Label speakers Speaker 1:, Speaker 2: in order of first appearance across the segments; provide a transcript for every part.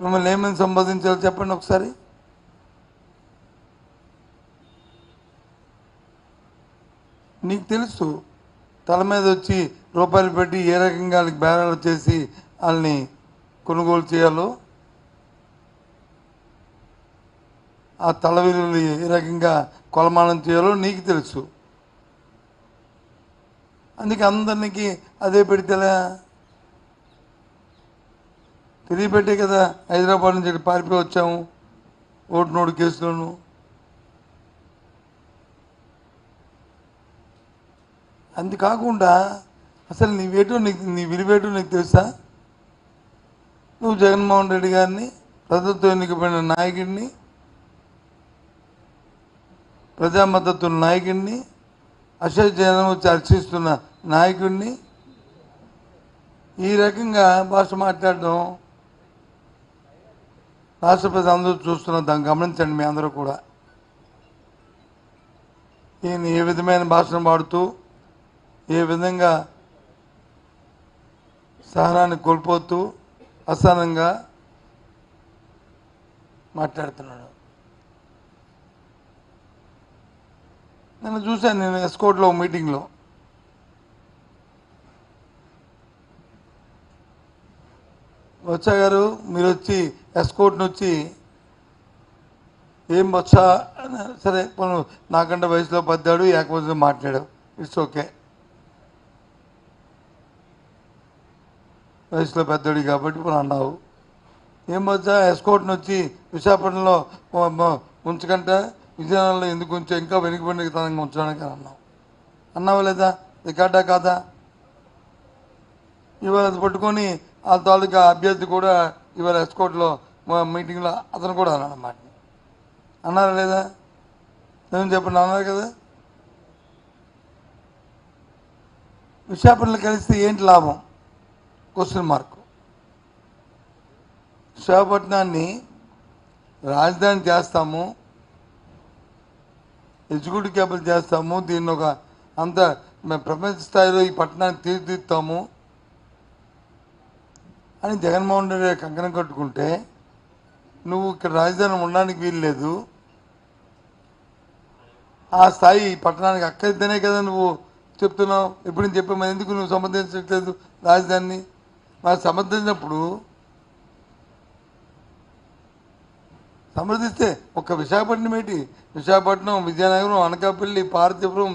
Speaker 1: మిమ్మల్ని ఏమని సంబోధించాలో చెప్పండి ఒకసారి. నీకు తెలుసు తల మీద వచ్చి రూపాయలు పెట్టి ఏ రకంగా వాళ్ళకి బేరాలు చేసి వాళ్ళని కొనుగోలు చేయాలో ఆ తల విలువలు ఏ రకంగా కొలమానం చేయాలో నీకు తెలుసు. అందుకే అందరికి అదే పెడితేలా తెలియపెట్టే కదా హైదరాబాద్ నుంచి పారిపోయి వచ్చాము. ఓటు నోటు కేసులోను. అంతేకాకుండా అసలు అసలు నీవేటో నీకు నీ విలువేటో నీకు తెలుసా? నువ్వు జగన్మోహన్ రెడ్డి గారిని ప్రభుత్వం ఎన్నికబడిన నాయకుడిని ప్రజా మద్దతు నాయకుడిని అశోక్ జనం వచ్చి అర్చిస్తున్న నాయకుడిని ఈ రకంగా భాష మాట్లాడడం రాష్ట్రపతి అందరూ చూస్తున్న దాన్ని గమనించండి మీ అందరూ కూడా. ఈయన ఏ విధమైన భాషను వాడుతూ ఏ విధంగా సహనాన్ని కోల్పోతూ అసహనంగా మాట్లాడుతున్నాడు. నేను చూశాను నేను ఎస్కోట్లో మీటింగ్లో. వచ్చా గారు మీరు వచ్చి ఎస్కోట్ నుంచి ఏం వచ్చా సరే మనం నాకంటే వయసులో పద్దాడు ఏకపోతే మాట్లాడావు. ఇట్స్ ఓకే వయసులో పెద్దోడి కాబట్టి మనం అన్నావు. ఏం వచ్చా? ఎస్కోట్ నుంచి విశాఖపట్నంలో ఉంచకంటే విజయనగరంలో ఎందుకు ఉంచో? ఇంకా వెనుకబడిన తనంగా ఉంచడానికి అని అన్నావు. అన్నావా లేదా? రికార్డా కాదా? ఇవాళ అది పట్టుకొని ఆ తాలూకా అభ్యర్థి కూడా ఇవాళ ఎస్కోట్లో మా మీటింగ్లో అతను కూడా అన్నాడు అన్నమాట. అన్నారా లేదా? నేను చెప్పండి అన్నారు కదా? విశాఖపట్నంలో కలిస్తే ఏంటి లాభం? క్వశ్చన్ మార్క్ విశాఖపట్నాన్ని రాజధాని చేస్తాము ఎగ్జిక్యూటివ్ క్యాపిటల్ చేస్తాము దీన్ని ఒక అంత మేము ప్రపంచ స్థాయిలో ఈ పట్టణాన్ని తీర్చిదిద్దుతాము. అని జగన్మోహన్ రెడ్డి కంకణం కట్టుకుంటే నువ్వు ఇక్కడ రాజధాని ఉండడానికి వీలు లేదు ఆ స్థాయి పట్టణానికి అక్కడితేనే కదా నువ్వు చెప్తున్నావు. ఎప్పుడు నేను చెప్పే మరి ఎందుకు నువ్వు సమర్థించట్లేదు రాజధానిని? మరి సమర్థించినప్పుడు సమర్థిస్తే ఒక్క విశాఖపట్నం ఏంటి? విశాఖపట్నం విజయనగరం అనకాపల్లి పార్థిపురం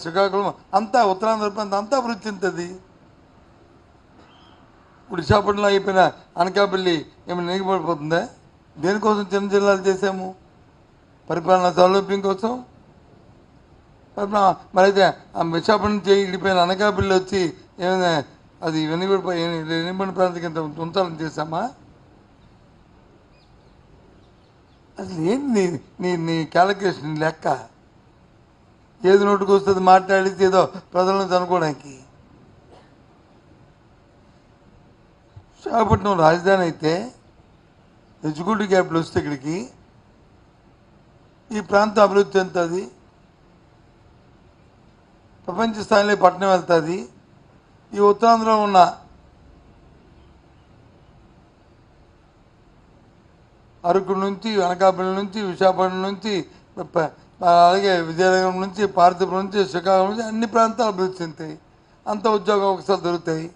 Speaker 1: శ్రీకాకుళం అంతా ఉత్తరాంధ్ర ప్రాంతం అంతా అభివృద్ధి చెందుతుంది. ఇప్పుడు విశాఖపట్నంలో అయిపోయిన అనకాపల్లి ఏమైనా నెగిపడిపోతుందా దేనికోసం చిన్న జిల్లాలు చేసాము పరిపాలన సౌలభ్యం కోసం? పరిపాలన మరైతే ఆ విశాఖపట్నం చేయి వెళ్ళిపోయిన అనకాపల్లి వచ్చి ఏమైనా అది వెనుకబడిపోయి వెనుకబడిన ప్రాంతం కింద ఉంచాలని చేశామా? అసలు ఏంటి నీ నీ నీ క్యాలిక్యులేషన్ లెక్క? ఏది నోటుకు వస్తుంది మాట్లాడితే ఏదో ప్రజలను చనుకోవడానికి. విశాఖపట్నం రాజధాని అయితే ఎగ్జిక్యూటివ్ క్యాపిటల్ వస్తే ఇక్కడికి. ఈ ప్రాంతం అభివృద్ధి చెందుతుంది. ప్రపంచ స్థాయిలో పట్టణం వెళ్తుంది. ఈ ఉత్తరాంధ్రలో ఉన్న అరకు నుంచి అనకాపల్లి నుంచి విశాఖపట్నం నుంచి అలాగే విజయనగరం నుంచి పార్తీపురం నుంచి శ్రీకాకుళం నుంచి అన్ని ప్రాంతాలు అభివృద్ధి చెందుతాయి. అంత ఉద్యోగ అవకాశాలు దొరుకుతాయి.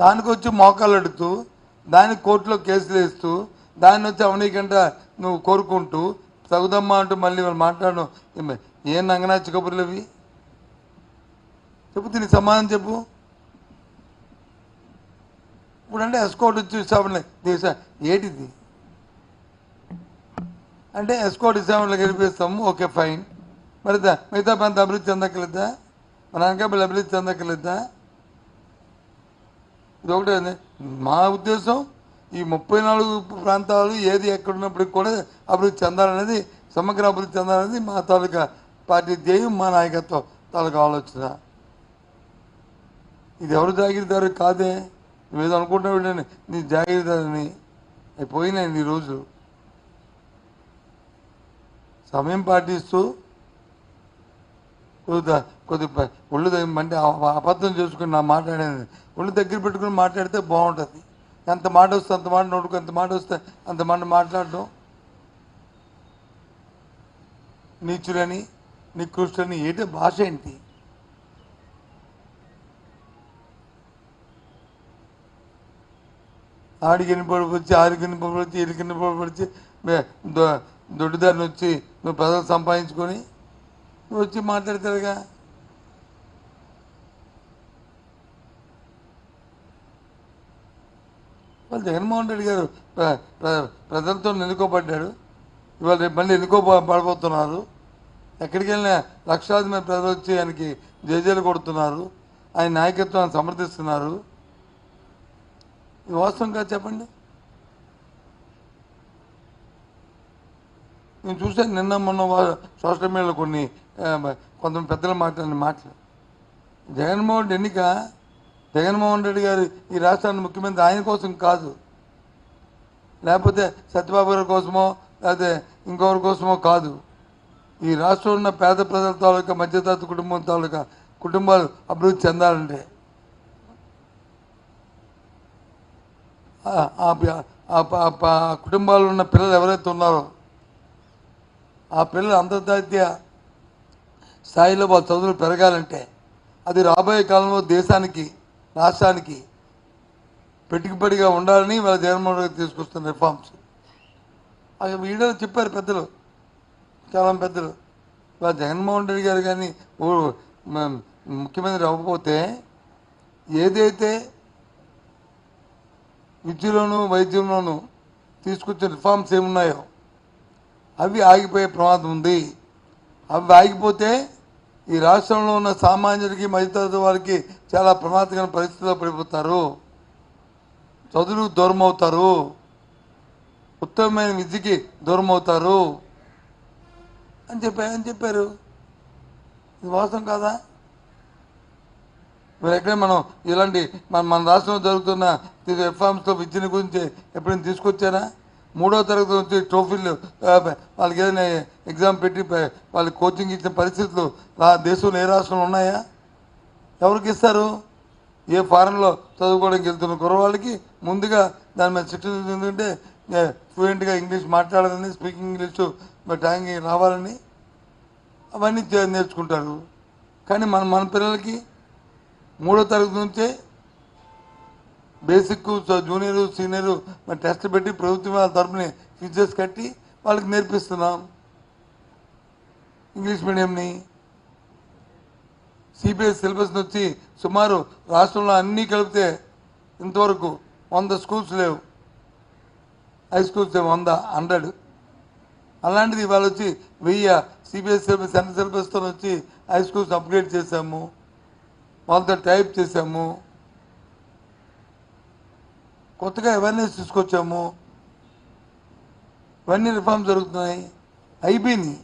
Speaker 1: దానికి వచ్చి మోకాలు అడుగుతూ దానికి కోర్టులో కేసులు వేస్తూ దాన్ని వచ్చి అవనీకంట నువ్వు కోరుకుంటూ తగుదమ్మా అంటూ మళ్ళీ వాళ్ళు మాట్లాడడం ఏం- నంగనాచి కబుర్లు అవి? చెప్పు దీనికి సమాధానం చెప్పు. ఇప్పుడంటే ఎస్కోట్ వచ్చి విశాఖపట్నం దేశ ఏటిది? అంటే ఎస్కోట్ ఇస్తామని గెలిపిస్తాము ఓకే ఫైన్. మరి మిగతా ప్రాంతం అభివృద్ధి చెందక్కర్లేదా? మన అనకాపల్లి అభివృద్ధి చెందక్కర్లేదా? ఇది ఒకటే మా ఉద్దేశం ఈ ముప్పై నాలుగు ప్రాంతాలు ఏది ఎక్కడున్నప్పటికి కూడా అభివృద్ధి చెందాలనేది సమగ్ర అభివృద్ధి చెందాలనేది మా తాలూకా పార్టీ ధ్యేయం మా నాయకత్వం తాలూకా ఆలోచన. ఇది ఎవరు జాగిరిదారు కాదే? నువ్వేదో అనుకుంటున్నావు నీ జాగిరిదారని అయిపోయినాయి నీ రోజు సమయం పాటిస్తూ కొద్ది ఒళ్ళు దగ్గర అంటే అబద్ధం చేసుకుని నా మాట్లాడేది ఒళ్ళు దగ్గర పెట్టుకుని మాట్లాడితే బాగుంటుంది. ఎంత మాట వస్తే అంత మాట నోటుకు ఎంత మాట వస్తే అంత మాట మాట్లాడడం. నీచులని నికృష్టులని ఏంటి భాష ఏంటి? ఆడికి వచ్చి ఆడికి పడిపోచ్చి ఇడికి పడిపోచ్చి దొడ్డిదారిని వచ్చి నువ్వు ప్రజలు సంపాదించుకొని వచ్చి మాట్లాడతాడుగా వాళ్ళు జగన్మోహన్ రెడ్డి గారు ప్ర- ప్ర- ప్రజలతో ఎన్నుకోబడ్డాడు ఇవాళ రేపు మళ్ళీ ఎన్నుకోబడబోతున్నారు ఎక్కడికి వెళ్ళినా లక్షలాది మంది ప్రజలు వచ్చి ఆయనకి జేజేలు కొడుతున్నారు. ఆయన నాయకత్వాన్ని సమర్థిస్తున్నారు. ఇది వాస్తవం కాదు చెప్పండి. నేను చూసాను నిన్న మొన్న వారు సోషల్ మీడియాలో కొన్ని కొంత కొంతమంది పెద్దలు మాట్లాడిన మాటలు. జగన్మోహన్ రెడ్డి ఎన్నిక జగన్మోహన్ రెడ్డి గారు ఈ రాష్ట్రాన్ని ముఖ్యమంత్రి ఆయన కోసం కాదు. లేకపోతే సత్యబాబు గారి కోసమో లేకపోతే ఇంకొకరి కోసమో కాదు. ఈ రాష్ట్రంలో ఉన్న పేద ప్రజల తాలూకా మధ్యతరగతి కుటుంబం తాలూకా కుటుంబాలు అభివృద్ధి చెందాలంటే ఆ- ఆ కుటుంబాల్లో ఉన్న పిల్లలు ఎవరైతే ఉన్నారో ఆ పిల్లలు అంతర్జాతీయ స్థాయిలో వాళ్ళ చదువులు పెరగాలంటే అది రాబోయే కాలంలో దేశానికి రాష్ట్రానికి పెట్టుకుపడిగా ఉండాలని వాళ్ళ జగన్మోహన్ రెడ్డి తీసుకొస్తున్న రిఫార్మ్స్ అవి వీడియోలో చెప్పారు పెద్దలు చాలా పెద్దలు. వాళ్ళ జగన్మోహన్ రెడ్డి గారు కానీ ఓ మ- ముఖ్యమంత్రి అవ్వకపోతే ఏదైతే విద్యలోను వైద్యంలోనూ తీసుకొచ్చిన రిఫార్మ్స్ ఏమున్నాయో అవి ఆగిపోయే ప్రమాదం ఉంది అవి ఆగిపోతే ఈ రాష్ట్రంలో ఉన్న సామాన్యుడికి మధ్యతరగతి వారికి చాలా ప్రమాదకర పరిస్థితుల్లో పడిపోతారు చదువులు దూరం అవుతారు ఉత్తమమైన విద్యకి దూరం అవుతారు అని చెప్పారు అని చెప్పారు ఇది వాస్తవం కాదా మరి ఎక్కడే మనం ఇలాంటి మన మన రాష్ట్రంలో జరుగుతున్న రిఫార్మ్స్లో విద్యను గురించి ఎప్పుడైనా తీసుకొచ్చారా మూడో తరగతి నుంచి ట్రోఫీలు వాళ్ళకి ఏదైనా ఎగ్జామ్ పెట్టి వాళ్ళు వాళ్ళకి కోచింగ్ ఇచ్చిన పరిస్థితులు ఆ దేశంలో ఏ రాష్ట్రంలో ఉన్నాయా? ఎవరికి ఇస్తారు? ఏ ఫారెన్లో చదువుకోవడానికి వెళ్తున్న కుర్రవాళ్ళకి ముందుగా దాని మీద శిక్షణ ఎందుకంటే ఫ్లూయెంట్గా ఇంగ్లీష్ మాట్లాడాలని స్పీకింగ్ ఇంగ్లీషు ట్యాంగ్ రావాలని అవన్నీ నేర్చుకుంటారు. కానీ మన మన పిల్లలకి మూడో తరగతి నుంచే బేసిక్ జూనియర్ సీనియర్ టెస్ట్ పెట్టి ప్రభుత్వం వాళ్ళ ఫీచర్స్ ఫీజెస్ కట్టి వాళ్ళకి నేర్పిస్తున్నాం. ఇంగ్లీష్ మీడియంని. సిబిఎస్ సిలబస్ వచ్చి సుమారు రాష్ట్రంలో అన్నీ కలిపితే ఇంతవరకు వంద స్కూల్స్ లేవు. హై స్కూల్స్ వంద హండ్రెడ్. అలాంటిది ఇవాళ వచ్చి వెయ్యి సిబిఎస్ సిలబస్ సెంట్రల్ సిలబస్తో వచ్చి హై స్కూల్స్ అప్గ్రేడ్ చేశాము. వాళ్ళతో టైప్ చేశాము. కొత్తగా అవేర్నెస్ తీసుకొచ్చాము. ఇవన్నీ రిఫార్మ్స్ జరుగుతున్నాయి. ఐబీని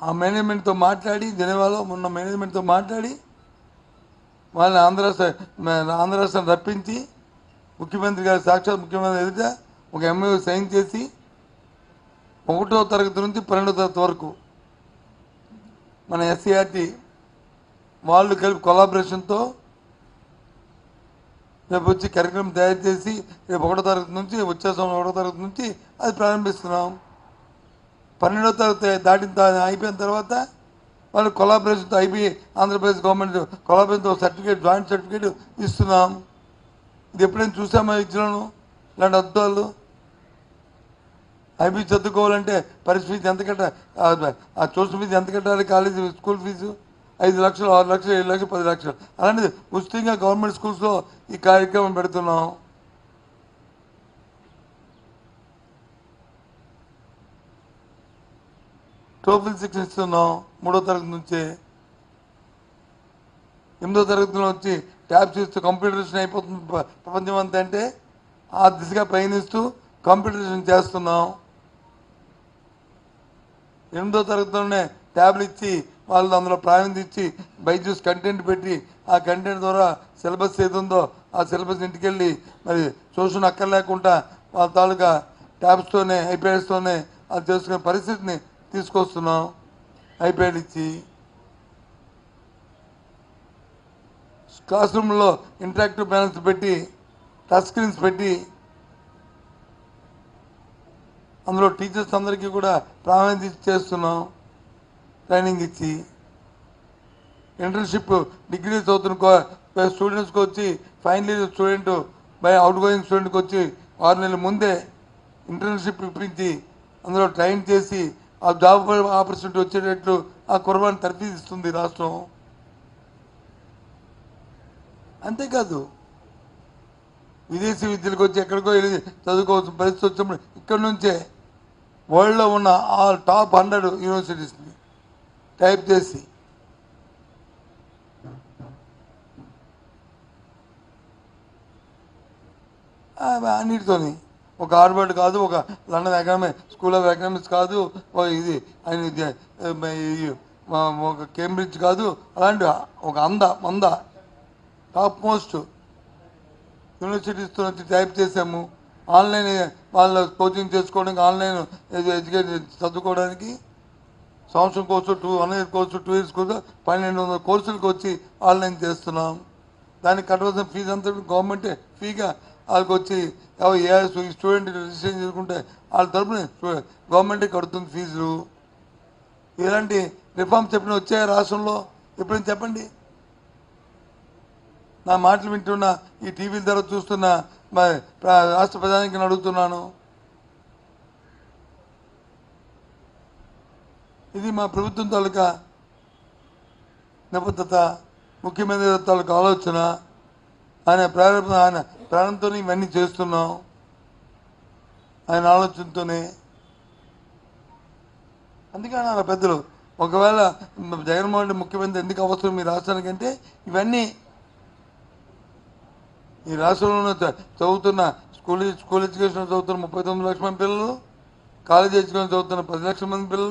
Speaker 1: ఆ మేనేజ్మెంట్తో మాట్లాడి జనవాలో మొన్న మేనేజ్మెంట్తో మాట్లాడి వాళ్ళని ఆంధ్ర రాష్ట్ర ఆంధ్ర రాష్ట్రం రప్పించి ముఖ్యమంత్రి గారు సాక్షాత్ ముఖ్యమంత్రి ఎదుట ఒక ఎంఏ సైన్ చేసి ఒకటో తరగతి నుంచి పన్నెండో తరగతి వరకు మన ఎస్సీఆర్టీ వాళ్ళు కలిపి కొలాబరేషన్తో రేపు వచ్చి కార్యక్రమం తయారు చేసి రేపు ఒకటో తరగతి నుంచి వచ్చే సంవత్సరం ఒకటో తరగతి నుంచి అది ప్రారంభిస్తున్నాం. పన్నెండో తరగతి దాటిన తా- అయిపోయిన తర్వాత వాళ్ళు కొలాబరేషన్తో అయిపోయి ఆంధ్రప్రదేశ్ గవర్నమెంట్ కొలాబరేషన్తో సర్టిఫికేట్ జాయింట్ సర్టిఫికేట్ ఇస్తున్నాం. ఇది ఎప్పుడైనా చూసామా ఇచ్చినాను ఇలాంటి అద్దాలు? ఐబీ చదువుకోవాలంటే పరిస్థితి ఎంత కట్ట ఆ ట్యూషన్ ఫీజు ఎంత కట్టాలి? College school fee? ఐదు లక్షలు ఆరు లక్షలు ఏడు లక్షలు పది లక్షలు. అలాంటిది ఉచితంగా గవర్నమెంట్ స్కూల్స్లో ఈ కార్యక్రమం పెడుతున్నాం. టోఫిల్ శిక్షణ ఇస్తున్నాం మూడో తరగతి నుంచే. ఎనిమిదో తరగతిలో వచ్చి ట్యాబ్స్ ఇస్తూ కంప్యూటరేషన్ అయిపోతుంది. ప్రపంచం అంతా అంటే ఆ దిశగా పయనిస్తూ కంప్యూటరేషన్ చేస్తున్నాం. ఎనిమిదో తరగతిలోనే ట్యాబ్లు ఇచ్చి వాళ్ళు అందులో ప్రావీణ్యత ఇచ్చి బైజూస్ కంటెంట్ పెట్టి ఆ కంటెంట్ ద్వారా సిలబస్ ఏది ఉందో ఆ సిలబస్ ఇంటికెళ్ళి మరి ట్యూషన్ అక్కర్లేకుండా వాళ్ళ తాలూకా ట్యాబ్స్తోనే ఐపీఎస్తోనే అది చేసుకునే పరిస్థితిని తీసుకొస్తున్నాం. ఐప్యాడ్ ఇచ్చి క్లాస్ రూమ్లో ఇంటరాక్టివ్ బ్యాలెన్స్ పెట్టి టచ్ స్క్రీన్స్ పెట్టి అందులో టీచర్స్ అందరికీ కూడా ప్రాధాన్యత చేస్తున్నాం. ట్రైనింగ్ ఇచ్చి ఇంటర్న్షిప్ డిగ్రీ చదువుతున్న స్టూడెంట్స్కి వచ్చి final year student by outgoing స్టూడెంట్కి వచ్చి ఆరు నెలల ముందే ఇంటర్న్షిప్ ఇప్పించి అందులో ట్రైన్ చేసి ఆ జాబ్ ఆపర్చునిటీ వచ్చేటట్లు ఆ కుర్బాన్ని తర్ఫీదిస్తుంది రాష్ట్రం. అంతేకాదు విదేశీ విద్యలకు వచ్చి ఎక్కడికో వెళ్ళి చదువుకోవచ్చు పరిస్థితి వచ్చినప్పుడు ఇక్కడ నుంచే వరల్డ్లో ఉన్న ఆ టాప్ హండ్రెడ్ యూనివర్సిటీస్ని టైప్ చేసి. ఆ, అన్నిటితోని. ఒక హార్వర్డ్ కాదు ఒక London economy school of economics కాదు ఇది ఆయన ఇది, ఒక కేంబ్రిడ్జ్ కాదు అలాంటి ఒక అంద మంద టాప్ మోస్ట్ యూనివర్సిటీస్తో వచ్చి టైప్ చేసాము. ఆన్లైన్ వాళ్ళ కోచింగ్ చేసుకోవడానికి ఆన్లైన్ ఎడ్యుకేషన్ చదువుకోవడానికి సంవత్సరం course two one year course two years course పన్నెండు వందల కోర్సులకు వచ్చి ఆన్లైన్ చేస్తున్నాం. దానికి కట్టవలసిన ఫీజు అంతా గవర్నమెంటే ఫ్రీగా వాళ్ళకి వచ్చి ఎవరు ఏ స్టూడెంట్ రిజిస్ట్రేషన్ చేసుకుంటే వాళ్ళ తరపున గవర్నమెంటే కడుతుంది ఫీజులు. ఇలాంటి రిఫార్మ్స్ చెప్పిన వచ్చాయి రాష్ట్రంలో? ఎప్పుడైనా చెప్పండి. నా మాటలు వింటున్న ఈ టీవీల ద్వారా చూస్తున్న రాష్ట్ర ప్రధానికి అడుగుతున్నాను. ఇది మా ప్రభుత్వం తాలూకా నిబద్ధత ముఖ్యమంత్రి తాలూకా ఆలోచన ఆయన ప్రారంభ ఆయన ప్రాణంతో ఇవన్నీ చేస్తున్నాం ఆయన ఆలోచనతోనే. అందుకే అన్నారు పెద్దలు ఒకవేళ జగన్మోహన్ రెడ్డి ముఖ్యమంత్రి ఎందుకు అవసరం మీ రాష్ట్రానికి అంటే ఇవన్నీ ఈ రాష్ట్రంలో చదువుతున్న స్కూల్ స్కూల్ ఎడ్యుకేషన్ చదువుతున్న ముప్పై తొమ్మిది లక్షల మంది పిల్లలు కాలేజ్ ఎడ్యుకేషన్ చదువుతున్న పది లక్షల మంది పిల్లలు.